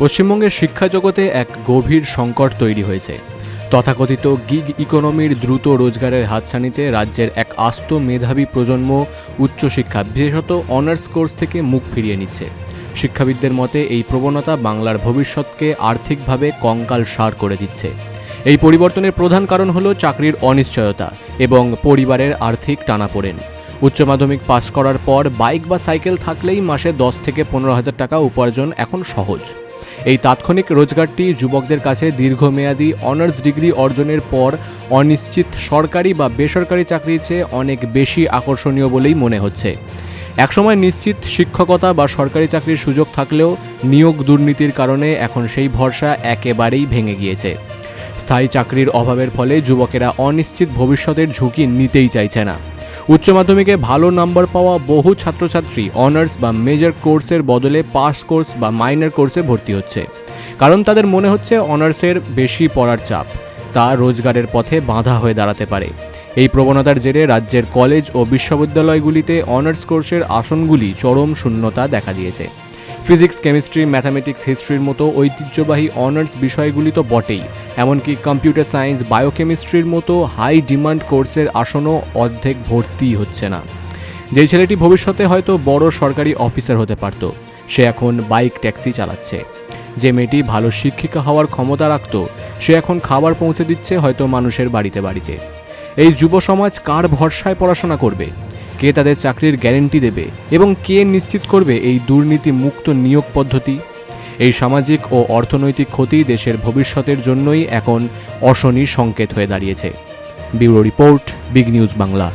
পশ্চিমবঙ্গের শিক্ষা জগতে এক গভীর সংকট তৈরি হয়েছে। তথাকথিত গিগ ইকোনমির দ্রুত রোজগারের হাতছানিতে রাজ্যের এক আস্ত মেধাবী প্রজন্ম উচ্চশিক্ষা, বিশেষত অনার্স কোর্স থেকে মুখ ফিরিয়ে নিচ্ছে। শিক্ষাবিদদের মতে, এই প্রবণতা বাংলার ভবিষ্যৎকে আর্থিকভাবে কঙ্কাল সার করে দিচ্ছে। এই পরিবর্তনের প্রধান কারণ হলো চাকরির অনিশ্চয়তা এবং পরিবারের আর্থিক টানাপোড়েন। উচ্চ মাধ্যমিক পাস করার পর বাইক বা সাইকেল থাকলেই মাসে দশ থেকে পনেরো হাজার টাকা উপার্জন এখন সহজ। এই তাৎক্ষণিক রোজগারটি যুবকদের কাছে দীর্ঘমেয়াদী অনার্স ডিগ্রি অর্জনের পর অনিশ্চিত সরকারি বা বেসরকারি চাকরির চেয়ে অনেক বেশি আকর্ষণীয় বলেই মনে হচ্ছে। একসময় নিশ্চিত শিক্ষকতা বা সরকারি চাকরির সুযোগ থাকলেও নিয়োগ দুর্নীতির কারণে এখন সেই ভরসা একেবারেই ভেঙে গিয়েছে। স্থায়ী চাকরির অভাবের ফলে যুবকেরা অনিশ্চিত ভবিষ্যতের ঝুঁকি নিতেই চাইছে না। উচ্চ মাধ্যমিকে ভালো নম্বর পাওয়া বহু ছাত্রছাত্রী অনার্স বা মেজর কোর্সের বদলে পাস কোর্স বা মাইনর কোর্সে ভর্তি হচ্ছে। কারণ তাদের মনে হচ্ছে অনার্সের বেশি পড়ার চাপ। তা রোজগারের পথে বাঁধা হয়ে দাঁড়াতে পারে। এই প্রবণতার জেরে রাজ্যের কলেজ ও বিশ্ববিদ্যালয়গুলিতে অনার্স কোর্সের আসনগুলি চরম শূন্যতা দেখা দিয়েছে। ফিজিক্স, কেমিস্ট্রি, ম্যাথামেটিক্স, হিস্ট্রির মতো ঐতিহ্যবাহী অনার্স বিষয়গুলি তো বটেই। এমনকি কম্পিউটার সায়েন্স, বায়োকেমিস্ট্রির মতো হাই ডিমান্ড কোর্সের আসনও অর্ধেক ভর্তিই হচ্ছে না। যেই ছেলেটি ভবিষ্যতে হয়তো বড় সরকারি অফিসার হতে পারত, সে এখন বাইক ট্যাক্সি চালাচ্ছে। যে মেয়েটি ভালো শিক্ষিকা হওয়ার ক্ষমতা রাখত, সে এখন খাবার পৌঁছে দিচ্ছে হয়তো মানুষের বাড়িতে বাড়িতে। এই যুব সমাজ কার ভরসায় পড়াশোনা করবে? কে তাদের চাকরির গ্যারেন্টি দেবে এবং কে নিশ্চিত করবে এই দুর্নীতি মুক্ত নিয়োগ পদ্ধতি? এই সামাজিক ও অর্থনৈতিক ক্ষতি দেশের ভবিষ্যতের জন্যই এখন অশনি সংকেত হয়ে দাঁড়িয়েছে। Bureau report, big news Bangla.